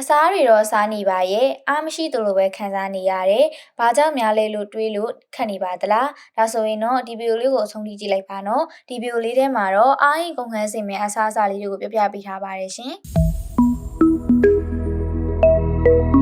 အစားတွေတော့စားနေပါရဲ့အားမရှိသလိုပဲခံစားနေရတယ်။ဘာကြောင့်များလဲလို့တွေးလို့ခက်နေပါသလား။ဒါဆိုရင်တော့ဒီဗီဒီယိုလေးကိုအဆုံးထိကြည့်လိုက်ပါနော်။ဒီဗီဒီယိုလေးထဲမှာတော့အားရင်ကုန်ခန်းစင်မဲ့အစားအစာလေးတွေကိုပြပြပေးထားပါတယ်ရှင်။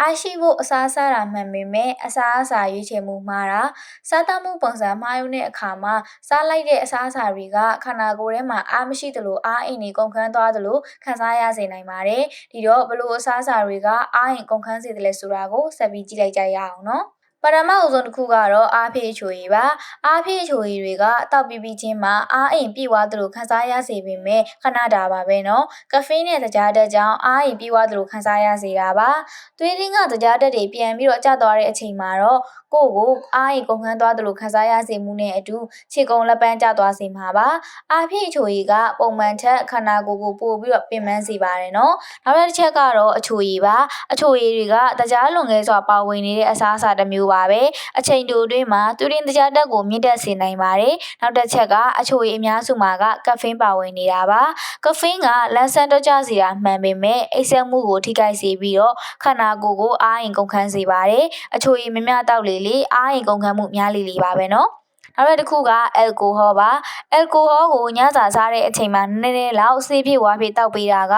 အားရှိဖို့အစားအစာတာမှန်ပေမဲ့အစားအစာရွေးချယ်မှုမှာတာစားသမှုပုံစံမှားယွင်းတဲ့အခါမှာစားလိုက်တဲ့အစားအစာတွေကခန္ဓာကိုယ်ထဲမှာအားမရှိသလိုအားအိမ်တွေကုန်ခန်းသွားသလိုခံစားရစေနိုင်ပါတယ်ဒီတော့ဘလို့အစားအစာတွေကအားအိမ်ကုန်ခန်းစေတယ်လဲဆိုတာကိုဆက်ပြီးကြည့်လိုက်ကြရအောင်နော် ပထမအဆုံးတစ်ခုကတော့အားဖေးချိုရည်ပါအားဖေးချိုရည်တွေကတောက်ပြီးပြီးချင်းမှာအားအိမ်ပြည့်ဝသလိုခံစားရစေပေမဲ့ခဏတာပါပဲနော်ကဖေးနဲ့သကြားဓာတ်ကြောင့်အားအိမ်ပြည့်ဝသလိုခံစားရစေတာပါသွေးရင်းကသကြားဓာတ်တွေပြန်ပြီးတော့ကျသွားတဲ့အချိန်မှာတော့ကိုယ့်ကိုအားရင်ကုန်ခန်းသွားသလိုခံစားရစေမှုနဲ့အတူခြေကုံလက်ပန်းကျသွားစေမှာပါအားဖြင့်အချိုရည်ကပုံမှန်ထက်ခန္ဓာကိုယ်ကိုပိုပြီးတော့ပင်ပန်းစေပါတယ်နော်နောက်တစ်ချက်ကတော့အချိုရည်ပါအချိုရည်တွေကတကြားလွန်ကဲစွာပါဝင်နေတဲ့အစားအစာတစ်မျိုးပါပဲအချိန်တူအတွင်းမှာသူရင်တကြားတက်ကိုမြင့်တက်စေနိုင်ပါတယ်နောက်တစ်ချက်ကအချိုရည်အများစုမှာကကဖိန်းပါဝင်နေတာပါကဖိန်းကလန်ဆန်တော့ကျစေတာမှန်ပေမဲ့အိပ်စက်မှုကိုထိခိုက်စေပြီးတော့ခန္ဓာကိုယ်ကိုအားရင်ကုန်ခန်းစေပါတယ်အချိုရည်များများတောက်လေလေအားရင်ကုန်ခန်းမှုများလေလေပါပဲနော် နောက်တစ်ခုကအယ်ကိုဟောပါအယ်ကိုဟောကိုညစာစားတဲ့အချိန်မှာနည်းနည်းလောက်ဆေးပြည့်ဝါဖြစ်တောက်ပေးတာက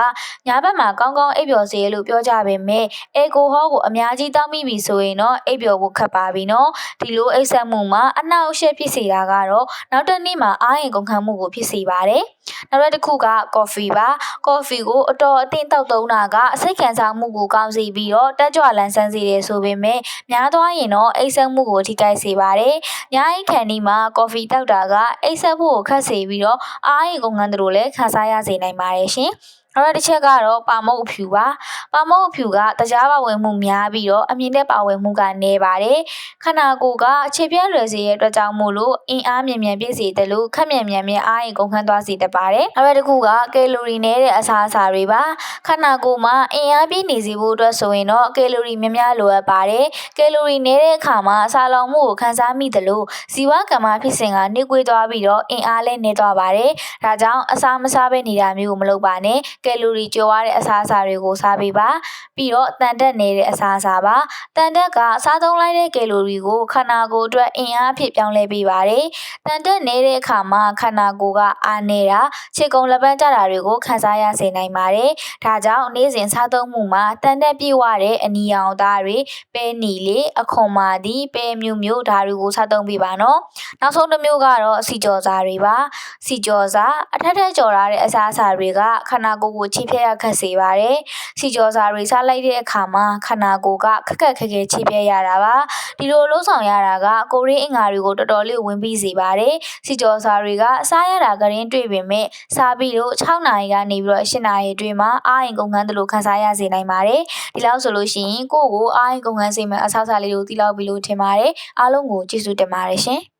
ညာဘက်မှာကောင်းကောင်းအိပ်ပျော်စေလို့ပြောကြပေမဲ့အယ်ကိုဟောကိုအများကြီးတောက်မိပြီဆိုရင်တော့အိပ်ပျော်ဖို့ခက်ပါပြီနော်ဒီလိုအိပ်ဆက်မှုမှာအနှောက်အယှက်ဖြစ်စေတာကတော့နောက်တစ်နေ့မှာအားရင်ကုန်ခန်းမှုကိုဖြစ်စေပါတယ်နောက်တစ်ခုကကော်ဖီပါကော်ဖီကိုအတော်အသင့်တောက်သုံးတာကအစိတ်ခံစားမှုကိုကောင်းစေပြီးတော့တက်ကြွလန်းဆန်းစေတယ်ဆိုပေမဲ့များသွားရင်တော့အိပ်ဆက်မှုကိုထိခိုက်စေပါတယ်။ညအိခန်ဒီမှာကော်ဖီတောက်တာကအိပ်ဆက်ဖို့ကိုခက်စေပြီးတော့အားရင်ကုန်ငန်းတို့လည်းခံစားရစေနိုင်ပါတယ်ရှင်။ နောက်တစ်ချက်ကတော့ပါမုတ်အဖြူပါပါမုတ်အဖြူကတကြားပါဝင်မှုများပြီးတော့အမြင့်တဲ့ပါဝင်မှုကနည်းပါတယ်ခန္ဓာကိုယ်ကအခြေပြဲလွယ်စေတဲ့အတွက်ကြောင့်မို့လို့အင်အားမြန်မြန်ပြည့်စေတယ်လို့ခက်မြန်မြန်မြန်အားရင်ကုန်ခန်းသွားစေတတ်ပါတယ်နောက်တစ်ခုကကယ်လိုရီနည်းတဲ့အစားအစာတွေပါခန္ဓာကိုယ်မှာအင်အားပြည့်နေစေဖို့အတွက်ဆိုရင်တော့ကယ်လိုရီများများလိုအပ်ပါတယ်ကယ်လိုရီနည်းတဲ့အခါမှာအစာလောင်မှုကိုခံစားမိတယ်လို့ဇီဝကမ္မဖြစ်စဉ်ကနှိကွေးသွားပြီးတော့အင်အားလည်းနည်းသွားပါတယ်ဒါကြောင့်အစာမစားဘဲနေတာမျိုးကိုမလုပ်ပါနဲ့ကယ်လိုရီကျော်ရတဲ့အစားအစာတွေကိုစားပေးပါပြီးတော့တန်တက်နေတဲ့အစားအစာပါတန်တက်ကစားသုံးလိုက်တဲ့ကယ်လိုရီကိုခန္ဓာကိုယ်အတွက်အင်အားအဖြစ်ပြောင်းလဲပေးပါတယ်တန်တက်နေတဲ့အခါမှာခန္ဓာကိုယ်ကအားနေတာခြေကုံလက်ပန်းကျတာတွေကိုခံစားရစေနိုင်ပါတယ်ဒါကြောင့်နေ့စဉ်စားသုံးမှုမှာတန်တက်ပြည့်ဝတဲ့အနီရောင်သားတွေပဲနီလေးအခွန်မာသည်ပဲမြူမျိုးဓာတွေကိုစားသုံးပေးပါနော်နောက်ဆုံးတစ်မျိုးကတော့စီကြော်စာတွေပါစီကြော်စာအထက်ထက်ကြော်ရတဲ့အစားအစာတွေကခန္ဓာကိုယ်ကိုချိဖျက်ရခက်စေပါတယ်။စီကြောစာတွေစားလိုက်တဲ့အခါမှာခန္ဓာကိုယ်ကခက်ခက်ခဲခဲချိဖျက်ရတာပါ။ဒီလိုလုံးဆောင်ရတာကကိုရင်းအင်္ဂါတွေကိုတော်တော်လေးဝင်ပြီးစေပါတယ်။စီကြောစာတွေကစားရတာကရင်တွေ့ပေမဲ့စားပြီးတော့6နာရီကနေပြီးတော့8နာရီအတွင်းမှာအာရင်ကုန်ခန်းတလို့ခန်းစားရစေနိုင်ပါတယ်။ဒီလောက်ဆိုလို့ရှိရင်ကိုယ့်ကိုအာရင်ကုန်ခန်းစေမယ့်အဆောက်အအုံလေးကိုတိလောက်ပြီးလို့ထင်ပါတယ်။အားလုံးကိုကျေးဇူးတင်ပါတယ်ရှင်။